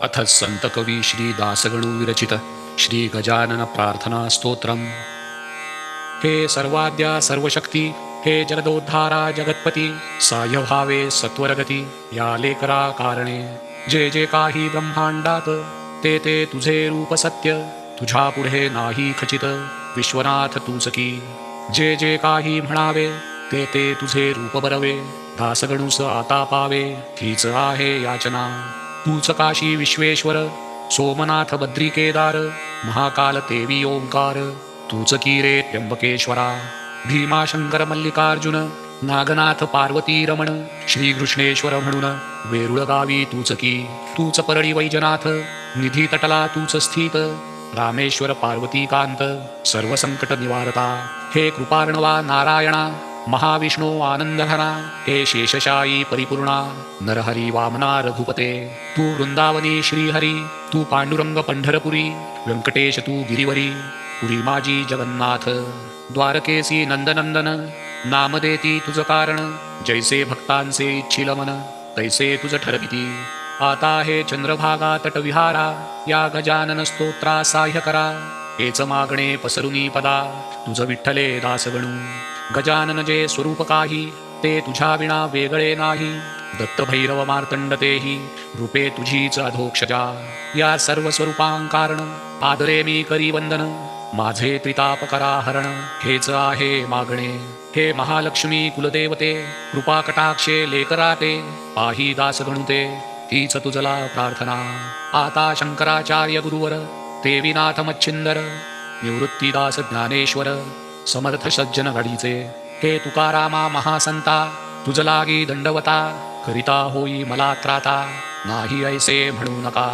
अथ संत कवी श्री दासगणू विरचित श्री गजानन प्रार्थना स्तोत्रम। हे सर्वाद्या सर्वशक्ती हे जलदोद्धारा जगत्पती साह्य भावे सत्वरगती या लेकरा कारणे। जे जे काही ब्रह्मांडात ते ते तुझे रूप सत्य तुझ्या पुढे नाही खचित विश्वनाथ तूच की जे जे काही म्हणावे ते ते तुझे रूप बरवे दासगणूस आता पावे हीच आहे याचना। तूच काशी विश्वेश्वर सोमनाथ बद्री केदार महाकाल देवी ओंकार तूच की त्र्यंबकेश्वरा भीमाशंकर मल्लिकार्जुन नागनाथ पार्वती रमण श्रीकृष्णेश्वर म्हणून वेरुळ गावी तूच की तूच परळी वैजनाथ निधी तटला तूच स्थित रामेश्वर पार्वती कांत सर्व संकट निवारता हे कृपार्णवा नारायणा महाविष्णू आनंदघना हे शेषशायी परिपूर्णा नरहरी वामना रघुपते तू वृंदावनी श्रीहरी तू पांडुरंग पंढरपुरी व्यंकटेश तू गिरिवरी पुरी माजी जगन्नाथ द्वारकेसी नंदनंदन नामदेती तुझ कारण जैसे भक्तांचे इच्छिल मन तैसे तुझ ठरविती. आता हे चंद्रभागा तटविहारा या गजानन स्तोत्रा साह्य करा हेच मागणे पसरुनी पदा तुझ विठ्ठले दासगणू. गजानन जे स्वरूप काही ते तुझ्या विना वेगळे नाही. दत्तभैरव मार्तंड तेही रूपे तुझीच अधोक्षजा. या सर्व स्वरूपांकारण आदरे मी करी वंदन. माझे त्रिताप कराहरण हेच आहे मागणे. हे महालक्ष्मी कुलदेवते कृपा कटाक्षे लेकराते पाही दास गणुते हीच तुझला प्रार्थना. आता शंकराचार्य गुरुवर देवीनाथ मच्छिंदर निवृत्तीदास ज्ञानेश्वर समर्थ सज्जन घडीचे. हे तुकारामा महासंता तुझ लागी दंडवता करिता होई मला त्राता नाही ऐसे म्हणू नका.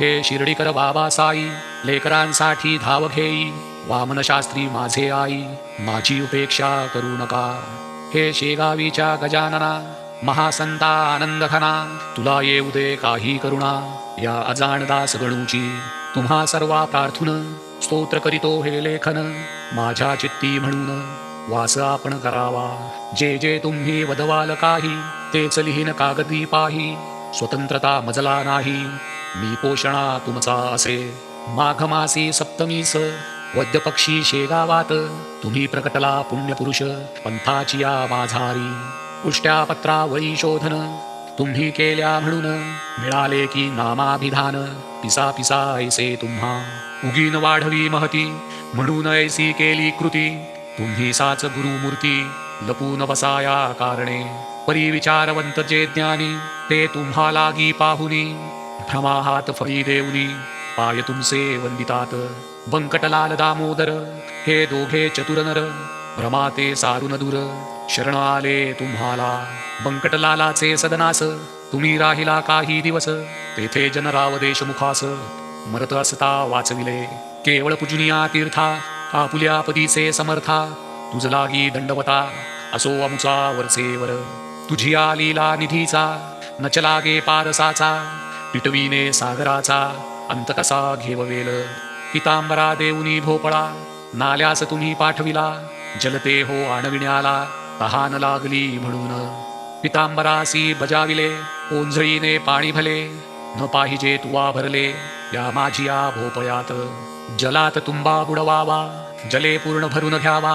हे शिर्डीकर बाबासाई लेकरांसाठी धाव घेई वामनशास्त्री माझे आई माझी उपेक्षा करू नका. हे शेगावीच्या गजानना महासंता आनंद घना तुला येऊ दे काही करुणा या अजाणदास गणूची. तुम्हा सर्वा प्रार्थुन स्तोत्र करीतो हे लेखन. माझ्या चित्ती म्हणून वास आपण करावा. जे जे तुम्ही वदवाल काही तेच लिहीन कागदी पाही. स्वतंत्रता मजला नाही मी पोषणा तुमचा असे. माघ मासी सप्तमीस वद्य पक्षी शेगावात तुम्ही प्रकटला पुण्यपुरुष पंथाची या माझारी. पुष्ट्या पत्रावळी शोधन तुम्ही केल्या म्हणून मिळाले की नामाभिधान. पिसा पिसा ऐसे तुम्हा उगीन वाढवी महती म्हणून ऐसी केली कृती. तुम्ही साच गुरुमूर्ती लपून बसाया कारणे. परिविचारवंत जे ज्ञानी ते तुम्हा लागी पाहुनी. भ्रमाहात फळी देऊनी पाय तुमसे वंदितात. बंकटलाल दामोदर हे दोघे चतुर नर भ्रमाते सारुन दूर शरण आले तुम्हाला. बंकटलालाचे सदनास तुम्ही राहिला काही दिवस तेथे जनराव देशमुखास मरत असता वाचविले. केवळ पूजनिया तीर्था आपुल्या पतीचे समर्था तुझ लागी दंडवता असो अमुचा वरसेवर तुझी आलीला निधीचा नचलागे पारसाचा पिटवीने सागराचा अंत कसा घेववेल? पितांबरा देऊनी भोपळा नाल्यास तुम्ही पाठविला जलते हो आणविण्याला तहान लागली म्हणून. पितांबरासी बजाविले ओंजळीने पाणी भले न पाहिजे तुवा भरले या माझिया भोपयात जलात तुंबा बुडवावा जले पूर्ण भरून घ्यावा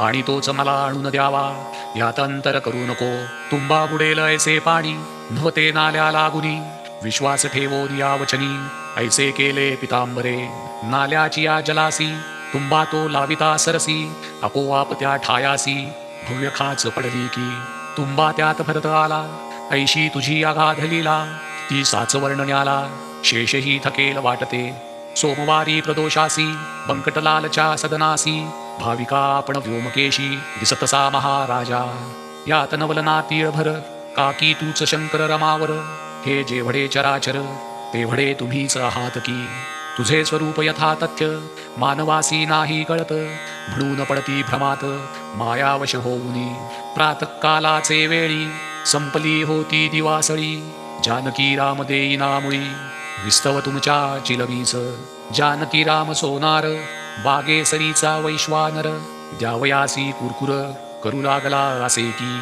आणि तोच मला आणून द्यावा. यात अंतर करू नको तुंबा बुडेल ऐसे पाणी नव्हते नाल्या लागुनी. विश्वास ठेवो या वचनी ऐसे केले पितांबरे. नाल्याची या जलासी तुंबा तो लाविता सरसी आपोआप त्या ठायासी भव्य खाच पडली की तुंबा त्यात भरत आला. ऐशी तुझी आघाधलीला ती साच वर्णण्याला शेषही थकेल वाटते. सोमवारी प्रदोषासी बंकटलालच्या सदनासी भाविका आपण व्योमकेशी दिसतसा महाराजा. यात नवलना तीळभर काकी तूच शंकर रमावर. हे जेवढे चराचर तेवढे तुम्हीच आहात की. तुझे स्वरूप यथा तथ्य मानवासी नाही कळत. म्हणून पडती भ्रमात मायावश होऊनी. प्रातकालाचे वेळी संपली होती दिवासळी. जानकी राम देई नामुळी. विस्तव तुमच्या चिलवीच जानकी राम सोनार. बागेसरीचा वैश्वानर. द्यावयासी कुरकुर. करू लागला असे की.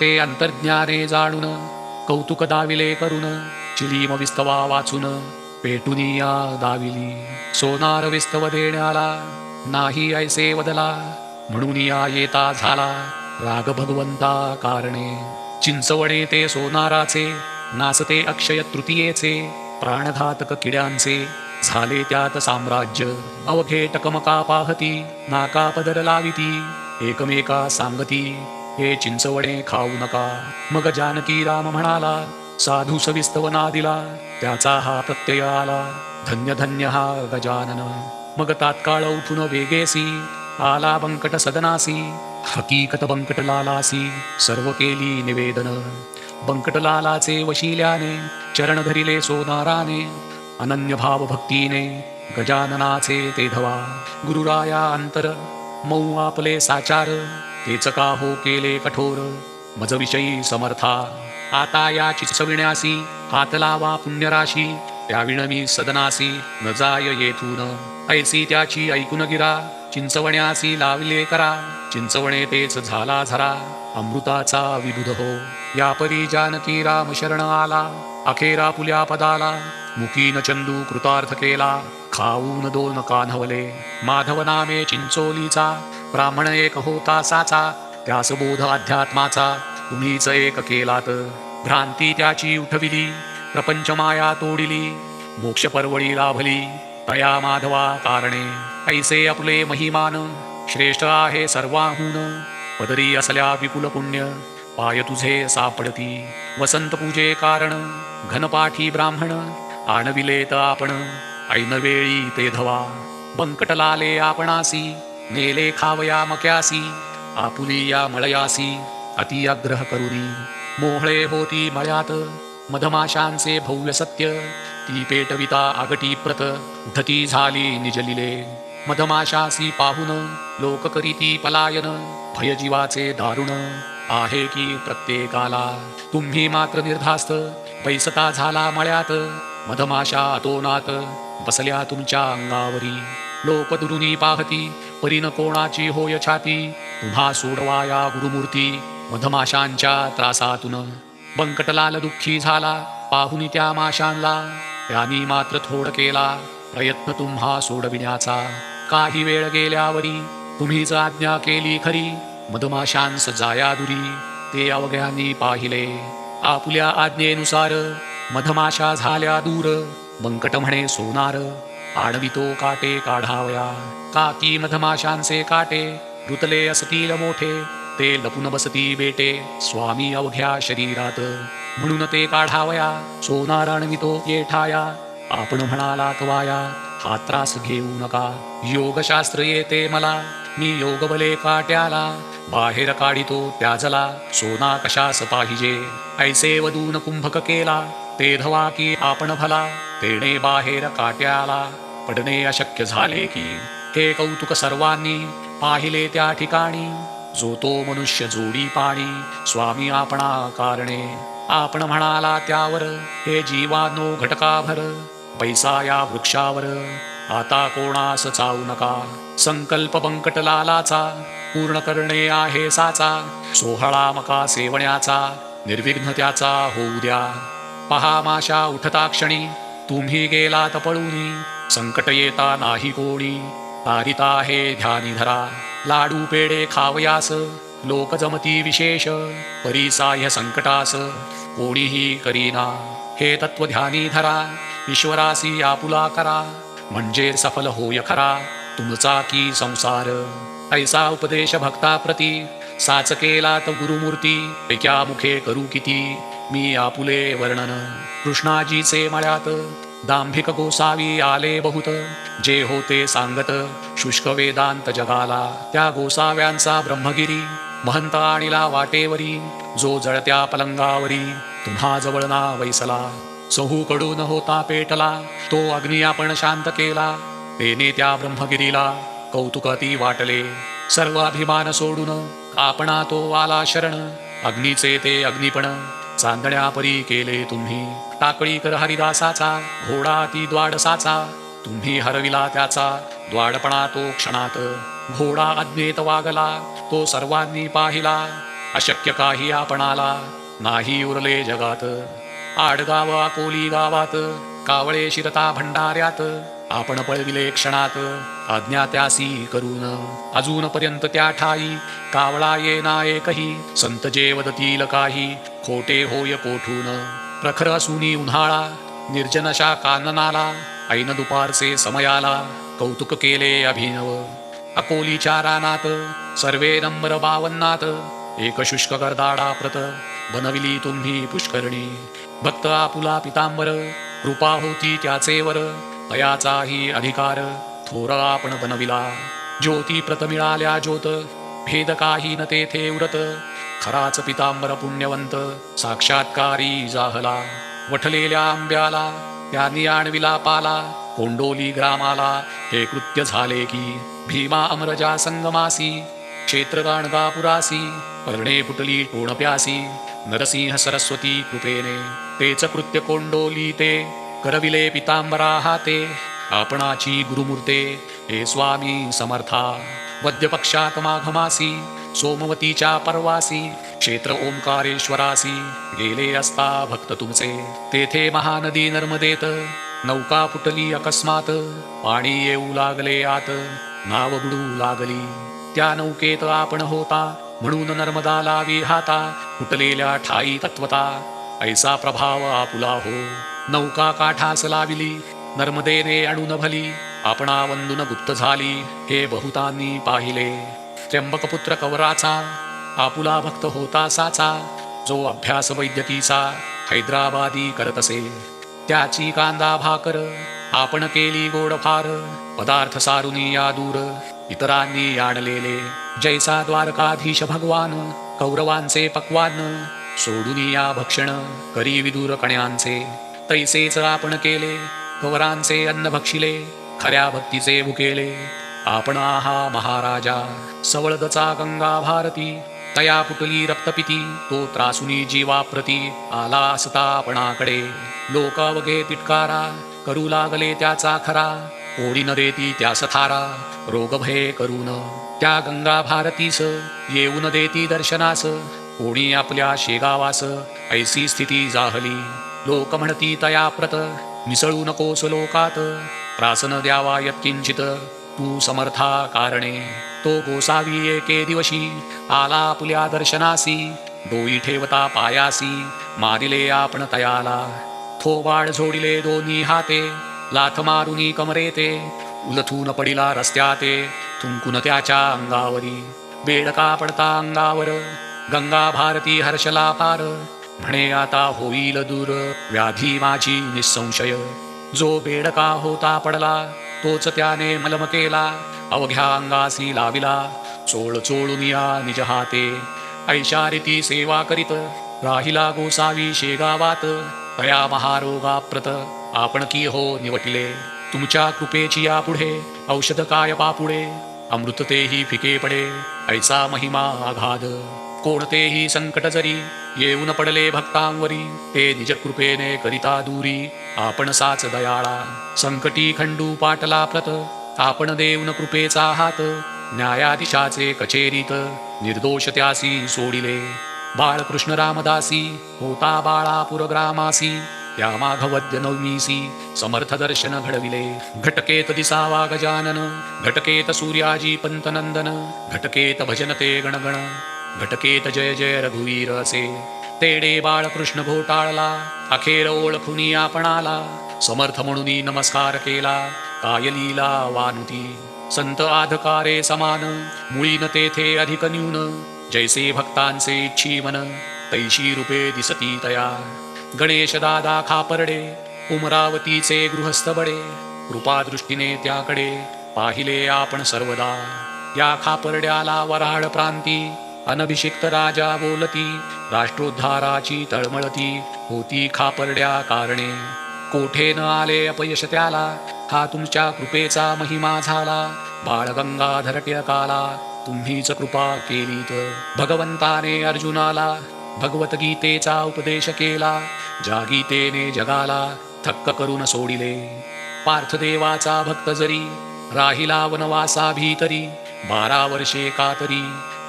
ते अंतर्ज्ञाने जाणून. कौतुक दाविले करून. चिलीम विस्तवा वाचून. पेटुनिया दाविली. सोनार विस्तव देण्याला. नाही ऐसे वदला. म्हणून या येता झाला. राग भगवंता कारणे. चिंचवणे ते सोनाराचे नाचते अक्षय तृतीयेचे प्राणघातक किड्यांचे झाले त्यात साम्राज्य अवघे टकमका पाहती नाका पदर लाविती एकमेका सांगती हे चिंचवणे खाऊ नका. मग जानकी राम म्हणाला साधू सविस्तवना दिला त्याचा हा प्रत्यय आला धन्य धन्य हा गजानन. मग तात्काळ उठून वेगेसी आला बंकट सदनासी हकीकत बंकट लालासी सर्व केली निवेदन। बंकट लालाचे वशिल्याने चरण धरिले सोनाराने अनन्य भाव भक्तीने गजाननाचे ते धवा। गुरुराया अंतर मऊ आपले साचार तेच का हो केले कठोर मज विषयी समर्था आता या चिचविण्यासी हात लावा पुण्यराशी त्याविण मी सदनासी न जाय येथून। ऐसी त्याची ऐकून गिरा चिंचवण्यासी लावले करा. चिंचवणे तेच झाला झरा. अमृताचा विबुध हो. या परी जानकी राम शरण आला. अखेरा पुल्या पदाला. मुकीन चंदू कृतार्थ केला. खाऊन दोन कान्हवले. माधव नामे चिंचोलीचा. ब्राह्मण एक होता साचा. त्यास बोध अध्यात्माचा. तुम्हीच एक केलात. भ्रांती त्याची उठविली. प्रपंच माया तोडिली. मोक्ष परवळी लाभली. तया माधवा कारणे. ऐसे आपले महिमान श्रेष्ठ आहे सर्वाहून. पदरी असल्या विपुल पुण्य पाय तुझे सापडती. वसंत पूजे कारण घनपाठी ब्राह्मण आणविलेत आपण. ऐन वेळी ते धवा. बंकटलाले आपणासी नेले खावया मक्यासी. आपुली या मळयासी अति आग्रह करुनी मोहळे होती मळ्यात मधमाशांचे भव्य सत्य. ती पेटविता आगटी प्रत धती झाली निजलिले. मधमाशासी पाहुन लोक करीती पलायन भयजीवाचे दारुण आहे की प्रत्येकाला? तुम्ही मात्र निर्धास्त पैसता झाला मळ्यात मधमाशा अतोनात बसल्या तुमच्या अंगावरी. लोक दुरुनी पाहती परीन कोणाची होय छाती? तुम्हा सोडवाया गुरुमूर्ती मधमाशांच्या त्रासातून. बंकटलाल दुःखी झाला पाहुनी त्या माशांला. त्यांनी मात्र थोड केला प्रयत्न तुम्हा सोडविण्याचा. काही वेळ गेल्यावरी तुम्हीच आज्ञा केली खरी. मधमाशांस जाया दुरी. ते अवघ्यांनी पाहिले. आपल्या आज्ञेनुसार मधमाशा झाल्या दूर. बंकट म्हणे सोनार आडवितो काटे काढावया. काकी मधमाशांचे काटे रुतले असतील मोठे. ते लपून बसती बेटे स्वामी अवघ्या शरीरात. म्हणून ते काढावया. सोनार आणवितो येठाया. आपण म्हणाला कवाया हा त्रास घेऊ नका. योगशास्त्र येते मला. मी योगबले काट्याला. बाहेर काढितो त्याजला. सोना कशास पाहिजे? ऐसे वदून कुंभक केला. ते धवा की आपण भला. तेणे बाहेर काट्याला. पडणे अशक्य झाले की. हे कौतुक सर्वांनी पाहिले त्या ठिकाणी. जो तो मनुष्य जोडी पाणी. स्वामी आपणा कारणे. आपण म्हणाला त्यावर हे जीवानो घटकाभर पैसा या वृक्षावर आता कोणास चावू नका. संकल्प बंकट लालाचा पूर्ण करणे आहे साचा. सोहळा मका सेवण्याचा निर्विघ्न त्याचा होऊ द्या. पहा माशा उठता क्षणी तुम्ही गेलात पळूनी. संकट येता नाही कोणी तारिता हे ध्यानी धरा. लाडू पेडे खावयास लोक जमती विशेष. परिसाह्य संकटास कोणीही करीना. हे तत्व ध्यानी धरा. ईश्वरासी आपुला करा म्हणजे सफल होय खरा तुमचा की संसार. ऐसा उपदेश भक्ताप्रती साच केला तर गुरुमूर्ती एका मुखे करू किती मी आपुले वर्णन. कृष्णाजीचे मळ्यात दांभिक गोसावी आले बहुत जे होते सांगत शुष्क वेदांत जगाला त्या गोसाव्यांचा ब्रह्मगिरी महंत आणिला वाटेवरी जो जळत्या पलंगावरी तुम्हा जवळ ना वैसला. चहूकडून होता पेटला तो अग्नी आपण शांत केला. तेने त्या ब्रह्मगिरीला कौतुकाती वाटले. सर्व अभिमान सोडून आपणा तो आला शरण. अग्नीचे ते अग्निपण चांदण्यापरी केले तुम्ही. टाकळी कर हरिदासाचा घोडा ती द्वाडसाचा. तुम्ही हरविला त्याचा द्वाडपणा तो क्षणात. घोडा अज्ञेत वागला तो सर्वांनी पाहिला. अशक्य काही आपणाला नाही उरले जगात. आडगाव अकोली गावात कावळे शिरता भंडाऱ्यात आपण पळविले क्षणात अज्ञात्यासी करून. अजूनपर्यंत त्या ठाई कावळा येना एकही संत जे वदतील काही खोटे होय कोठून. प्रखर असुनी उन्हाळा निर्जनशा काननाला ऐन दुपारचे समयाला कौतुक केले अभिनव. अकोलीच्या रानात सर्वे नंबर बावन्नात एक शुष्क गर्दाडा प्रत बनविली तुम्ही पुष्करणी. भक्त आपुला पितांबर कृपा होती त्याचे वर तयाचाही अधिकार थोर आपण बनविला. ज्योती प्रत मिळाल्या ज्योत भेद काही न तेथे उरत. खराच पितांबर पुण्यवंत साक्षात्कारी जाहला. वठलेल्या आंब्याला त्यांनी आणविला पाला. कोंडोली ग्रामाला हे कृत्य झाले की भीमा अमरजा संगमासी क्षेत्र गाणगापुरासी पर्णे पुटली टोणप्यासी नरसिंह सरस्वती कृपेने तेच कृत्य कोंडोली ते करविले पितांबरा हाते आपणाची गुरुमूर्ते हे स्वामी समर्था वद्यपक्षात माघमासी सोमवतीच्या परवासी क्षेत्र ओंकारेश्वरासी गेले असता भक्त तुमचे तेथे महानदी नर्मदेत नौका फुटली अकस्मात पाणी येऊ लागले आत नाव बुडू लागली त्या नौकेत आपण होता म्हणून नर्मदा लावी हाता फुटलेल्या ठाई तत्वता. ऐसा प्रभाव आपुला हो. नौका काठास लाविली नर्मदेने अडून भली. आपणा वंदुन गुप्त झाली हे बहुतांनी पाहिले. त्र्यंबकपुत्र कवराचा आपुला भक्त होता साचा. जो अभ्यास वैद्यकीचा हैदराबादी करत असे. त्याची कांदा भाकर आपण केली गोड फार पदार्थ सारुनी या दूर. इतरांनी आणलेले. जैसा द्वारकाधीश भगवान कौरवांचे पक्वान सोडून या भक्षण करी विदूर कण्यांचे. तैसेच आपण केले कवरांचे अन्न भक्षिले खऱ्या भक्तीचे भुकेले. आपण आहा महाराजा सवळदचा गंगा भारती तया कुटली रक्तपिती तो त्रासुनी जीवाप्रती आला असता आपणाकडे. लोक अवघे तिटकारा करू लागले त्याचा खरा कोणी न देती त्यास थारा रोगभये करून त्या गंगा भारतीस येऊन देती दर्शनास। कोणी आपल्या शेगावास ऐसी स्थिती जाहली। लोक म्हणती तया प्रत मिसळू नकोस लोकात। प्रासन द्यावा यत्किंचित तू समर्था कारणे। तो गोसावी एके दिवशी आला आपल्या दर्शनासी। डोई ठेवता पायासी मारिले आपण तयाला। थोबाड झोडिले दोन्ही हाते। लाथ मारुनी कमरे ते उलथून पडिला रस्त्याते थुंकून त्याच्या अंगावरी बेडका पडता अंगावर गंगा भारती हर्षला पार. म्हणे आता होईल दूर व्याधी माझी निसंशय. जो बेडका होता पडला तोच त्याने मलम केला. अवघ्या अंगासी लाविला चोळ चोळून या निज हाते. ऐशारिती सेवा करीत राहिला गोसावी शेगावात. तया महारोगाप्रत. आपण की हो निवटिले. तुमच्या कृपेची या पुढे औषध काय पापुडे अमृत तेही फिके पडे ऐसा महिमा आघाद. कोणतेही संकट जरी येऊन पडले भक्तांवरी ते निज कृपेने करिता दूरी. आपण साच दयाळा संकटी खंडू पाटला प्रत. आपण देऊन कृपेचा हात न्यायाधीशाचे कचेरीत. निर्दोष त्यासी सोडिले. बाळकृष्ण रामदासी होता बाळापूर ग्रामासी. त्या माघवद्य नवमीसी समर्थ दर्शन घडविले. घटकेत दिसावा गजानन घटकेत सूर्याजी पंतनंदन घटकेत भजनते गणगण घटकेत जय जय रघुवीर असे तेडे बाळकृष्ण घोटाळला अखेर ओळखुनी आपणाला. समर्थ म्हणून नमस्कार केला काय लीला वानुती. संत आधकारे समान मुळीन तेथे अधिक न्यून. जैसे भक्तांचे इच्छी मन तैशी रूपे दिसती तया. गणेश दादा खापर्डे उमरावतीचे गृहस्थ बडे कृपादृष्टीने त्याकडे पाहिले आपण सर्वदा. या खापर्ड्याला वराळ प्रांती अनभिषिक्त राजा बोलती राष्ट्रोद्धाराची तळमळती होती खापर्ड्या कारणे. कोठे न आले अपयश त्याला हा तुमच्या कृपेचा महिमा झाला. बाळ गंगाधर टिळकाला तुम्हीच कृपा केली तर भगवंताने अर्जुनाला भगवद्गीतेचा उपदेश केला ज्या गीतेने जगाला थक्क करून सोडिले. पार्थदेवाचा भक्त जरी राहिला वनवासा भीतरी बारा वर्षे कातरी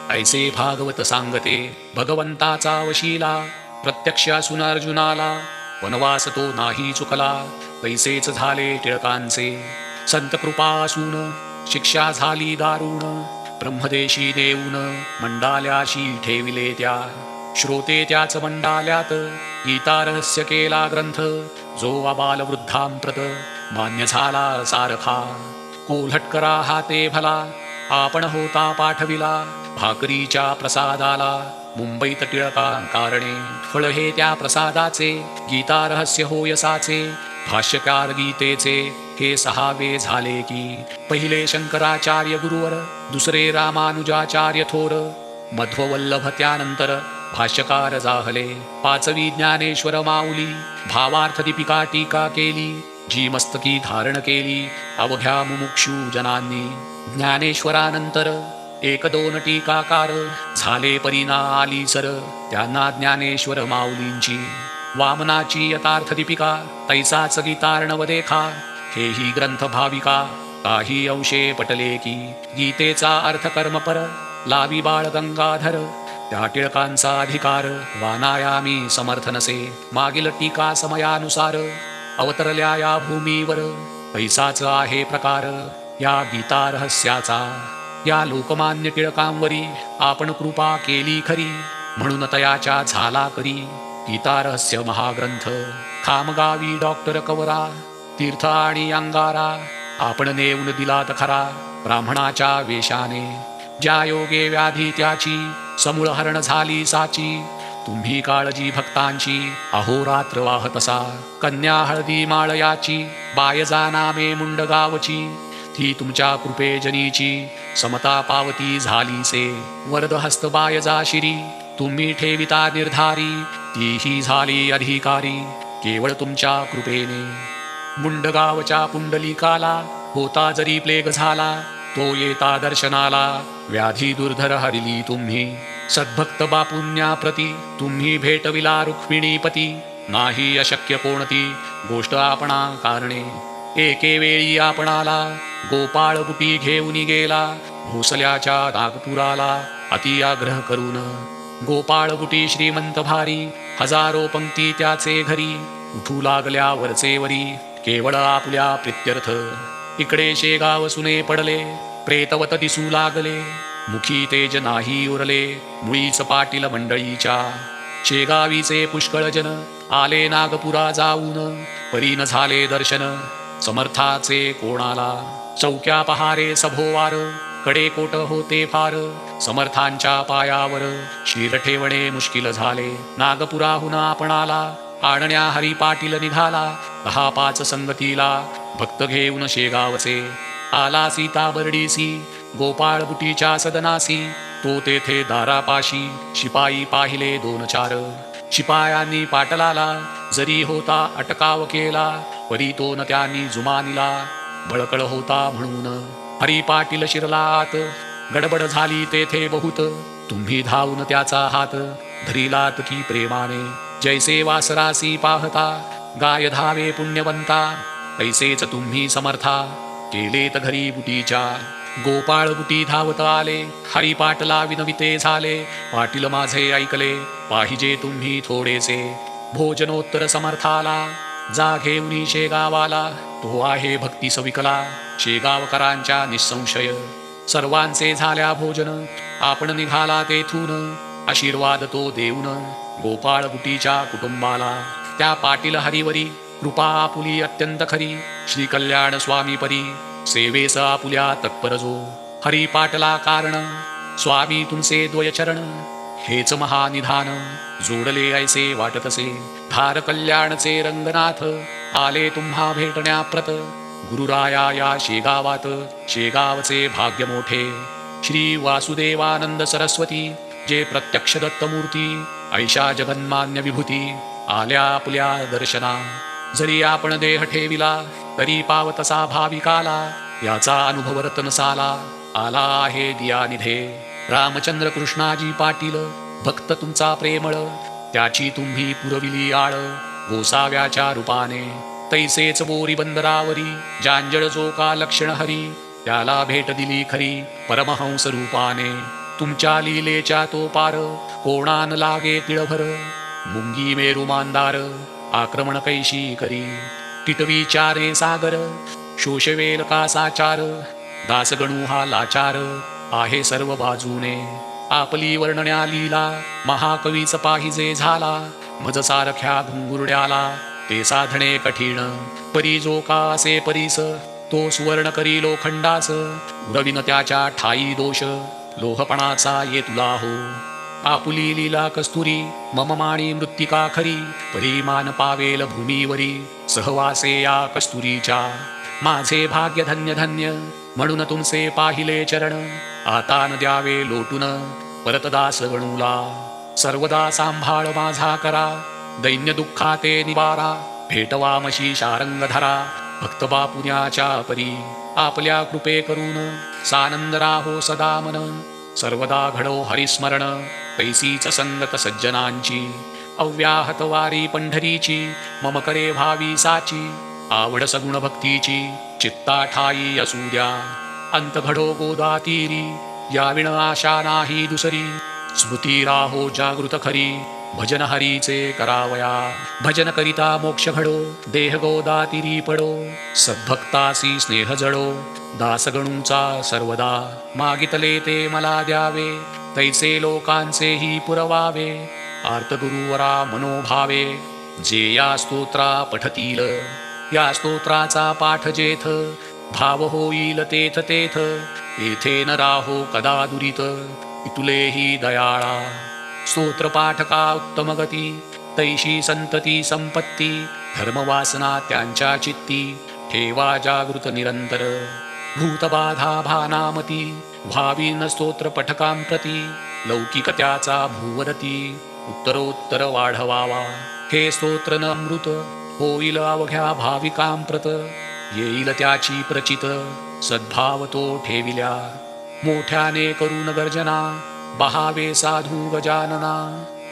ऐसे भागवत सांगते भगवंताचा वशीला प्रत्यक्ष असून अर्जुनाला वनवास तो नाही चुकला पैसेच झाले टिळकांचे. संत कृपा असून शिक्षा झाली दारुण ब्रह्मदेशी देऊन मंडाल्याशी ठेविले त्या. श्रोते त्याच मंडाल्यात गीता रहस्य केला ग्रंथ जो अबाल वृद्धांप्रत मान्य झाला सारखा. कोल्हटकरा हा ते भला आपण होता पाठविला भाकरीच्या प्रसादाला मुंबईत टिळका कारणे. फळ हे त्या प्रसादाचे गीता रहस्य होयसाचे भाष्यकार गीतेचे हे सहावे झाले की. पहिले शंकराचार्य गुरुवर दुसरे रामानुजाचार्य थोर मध्ववल्लभ त्यानंतर भाष्यकार जाहले पाचवी ज्ञानेश्वर माऊली भावार्थ दीपिका टीका केली जी मस्तकी धारण केली अवघ्या मुमुक्षू जनांनी. ज्ञानेश्वरानंतर एक दोन टीकाकार झाले परिणा आली सर त्यांना ज्ञानेश्वर माऊलींची. वामनाची यथार्थ दीपिका तैसाच गीतार्णव देखा हेही ग्रंथ भाविका काही अंशे पटले की गीतेचा अर्थ कर्मपर लावी बाळ गंगाधर त्या टिळकांचा अधिकार वानायामी समर्थनसे. मागील टीका समयानुसार अवतरल्या या भूमीवर पैसाच आहे प्रकार. या गीता रहस्याचा या लोकमान्य टिळकांवरी आपण कृपा केली खरी. म्हणून तयाच्या झाला करी. गीता रहस्य महाग्रंथ. खामगावी डॉक्टर कवरा तीर्थ आणि अंगारा. आपण नेऊन दिलात खरा ब्राह्मणाच्या वेशाने. ज्या योगे व्याधी त्याची समूळ हरण झाली साची. तुम्ही काळजी भक्तांची अहोरात्र वाहतसा कन्या हळदी माळयाची बायजा नामे मुंड गावची. ती तुमच्या कृपेजनीची समता पावती झालीसे वरद हस्त बायजा शिरी तुम्ही ठेविता निर्धारी. तीही झाली अधिकारी केवळ तुमच्या कृपेने. मुंडगावच्या पुंडलिकाला होता जरी प्लेग झाला तो येता दर्शनाला. व्याधी दुर्धर हरिली तुम्ही. सद्भक्त बापुन्याप्रती तुम्ही भेटविला रुक्मिणीपती नाही अशक्य कोणती गोष्ट आपणा कारणे. एके वेळी आपणाला गोपाळ बुटी घेऊन गेला. भोसल्याच्या नागपुराला अति आग्रह करून. गोपाळ गुटी श्रीमंत भारी हजारो पंक्ती त्याचे घरी. उठू लागल्या वरचेवरी केवळ आपल्या प्रित्यर्थ. इकडे शेगाव सुने पडले प्रेतवत दिसू लागले. मुखी तेज नाही उरले मुळीच पाटील मंडळीच्या. शेगावीचे पुष्कळ जन आले नागपुरा जाऊन परीन झाले दर्शन समर्थाचे कोणाला? चौक्या पहारे सभोवारकडे कोट होते फार समर्थांच्या पायावर शिर ठेवणे मुश्किल झाले. नागपुराहून आपणाला आणण्या हरी पाटील निघाला दहा पाच संगतीला. भक्त घेऊन शेगावचे. आला सीता बर्डीसी गोपाळ बुटीच्या सदनासी. तो तेथे दारापाशी शिपाई पाहिले दोन चार. शिपायांनी पाटलाला जरी होता अटकाव केला परी तो न त्यांनी जुमानिला. बळकळ होता म्हणून. हरी पाटील शिरलात गडबड झाली तेथे बहुत. तुम्ही धावून त्याचा हात धरीलात की प्रेमाने. जैसे वासरासी पाहता गाय धावे पुण्यवंता ऐसेच तुम्ही समर्था केलेत घरी बुटीच्या गोपाळ बुटी धावत आले हरी पाटला विनविते झाले पाटील माझे ऐकले पाहिजे तुम्ही थोडेसे भोजनोत्तर समर्थाला जा घेऊनी शेगावाला तो आहे भक्ती सविकला शेगावकरांच्या निसंशय सर्वांचे झाल्या भोजन आपण निघाला तेथून आशीर्वाद तो देऊन गोपाळ गुटीच्या कुटुंबाला. त्या पाटील हरिवरी कृपा आपुली अत्यंत खरी. श्री कल्याण स्वामी परी सेवेस आपुल्या तत्पर जो हरी पाटला कारण स्वामी तुमचे द्वयचरण. हेच महानिधान जोडले ऐसे वाटतसे. धार कल्याणचे रंगनाथ आले तुम्हा भेटण्याप्रत. गुरुराया या शेगावात शेगावचे भाग्य मोठे श्री वासुदेवानंद सरस्वती जे प्रत्यक्ष दत्तमूर्ती ऐशा जगन्मान्य विभूती आल्या आपल्या दर्शना। जरी आपण देह ठेविला तरी पावतसा भाविकाला याचा अनुभव रतनसाला आला आहे दिया निधे। रामचंद्र कृष्णाजी पाटील भक्त तुमचा प्रेमळ त्याची तुम्ही पुरविली आळ गोसाव्याच्या रूपाने। तैसेच बोरी बंदरावरी जांजळ जो का लक्षण हरी त्याला भेट दिली खरी परमहंस रूपाने। तुमच्या लीलेच्या तो पार कोणान लागे तिळभर? मुंगी मेरू मांदार आक्रमण कैशी करी? टिटविचारे सागर शोषवेल का साचार दासगणू हा लाचार आहे सर्व बाजूने. आपली वर्णण्या लीला महाकवीच पाहिजे झाला. मज सारख्या घुंगुरड्याला ते साधणे कठीण. परी जो का असे परीस तो सुवर्ण करी लोखंडास. रवीन त्याच्या ठाई दोष लोहपणाचा ये तुला हो. आपुली लीला कस्तुरी मम माणी मृत्तिका खरी परिमान पावेल भूमीवरी सहवासे या कस्तुरीच्या माझे भाग्य धन्य धन्य म्हणून तुमचे पाहिले चरण आता न द्यावे लोटून परतदास गणूला। सर्वदा सांभाळ माझा करा दैन्य दुःखाते निवारा भेटवा मशी शारंग धरा भक्त बापुण्याच्या परी। आपल्या कृपे करून सानंद राहो सदा मन। सर्वदा घडो हरिस्मरण पैसीच संगत सज्जनांची अव्याहत वारी पंढरीची मम करे भावी साची आवड सगुण भक्तीची चित्ता ठाई असू द्या. अंत घडो गोदातीरी याविण आशा नाही दुसरी स्मृती राहो जागृत खरी. भजन हरीचे करावया भजन करिता मोक्ष घडो देह गोदातिरी पडो सद्भक्तासी स्नेह जडो दासगणूंचा सर्वदा मागितले ते मला द्यावे तैसे लोकांचेही पुरवावे आर्तगुरुवरा मनोभावे जे या स्तोत्रा पठतील या स्तोत्राचा पाठ जेथ भाव होईल तेथ तेथ येथे न राहो कदा दुरित इतुलेही दयाळा. स्तोत्र उत्तमगती उत्तम गती तैशी संतती संपत्ती धर्मवासना त्यांच्या चित्ती ठेवा जागृत निरंतर भूतबाधा भानामती व्हावी न स्तोत्र पठकां प्रती लौकिक त्याचा भूवरती उत्तरोत्तर वाढवावा हे स्तोत्र न अमृत होईल अवघ्या भाविकां प्रत येईल त्याची प्रचित सद्भाव तो ठेविल्या मोठ्याने करून गर्जना बहावे साधू गजानना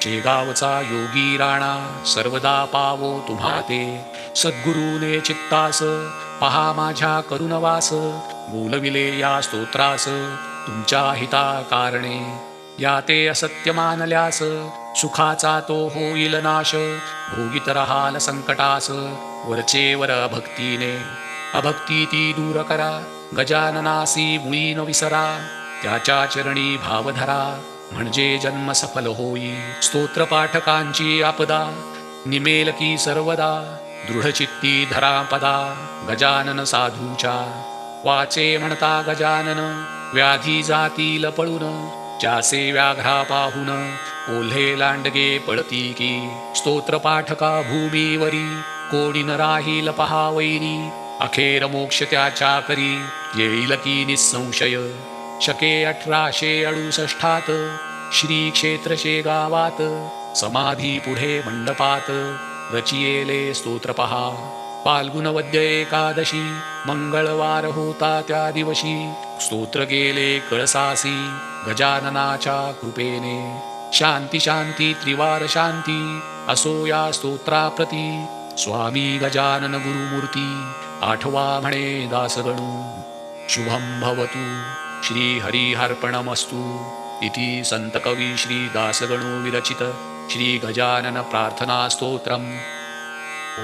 शेगावचा योगी राणा सर्वदा पावो तुम्हा ते सद्गुरूने चित्तास पहा माझ्या करुणवास बोलविले या स्तोत्रास तुमच्या हिता कारणे या ते असत्य मानल्यास सुखाचा तो होईल नाश भोगित रहाल संकटास वरचे वर भक्तीने अभक्ती ती दूर करा गजाननासी मुळी न विसरा. त्याच्या चरणी भावधरा म्हणजे जन्म सफल होई. स्तोत्र पाठकांची आपदा निमेल की सर्वदा. दृढचित्ती धरा पदा गजानन साधूच्या. वाचे म्हणता गजानन व्याधी जातील पळून ज्यासे व्याघ्रा पाहून ओल्हे लांडगे पळती की. स्तोत्र पाठका भूमीवरी कोणी न राहील पहा वैरी अखेर मोक्ष त्याच्या करी येईल की निसंशय. शके अठराशे अडुसष्टात श्री क्षेत्र शेगावात समाधी पुढे मंडपात रचियेले स्तोत्र पहा फाल्गुन वद्य एकादशी मंगळवार होता त्या दिवशी स्तोत्र गेले कळसासी गजाननाच्या कृपेने। शांती शांती त्रिवार शांती असो या स्तोत्राप्रती स्वामी गजानन गुरुमूर्ती आठवा म्हणे दासगणू। शुभम भवतु। श्रीहरिहर्पणमस्तु इति सन्तकविश्रीदासगणो विरचित श्रीगजाननप्रार्थनास्तोत्रम्। ओ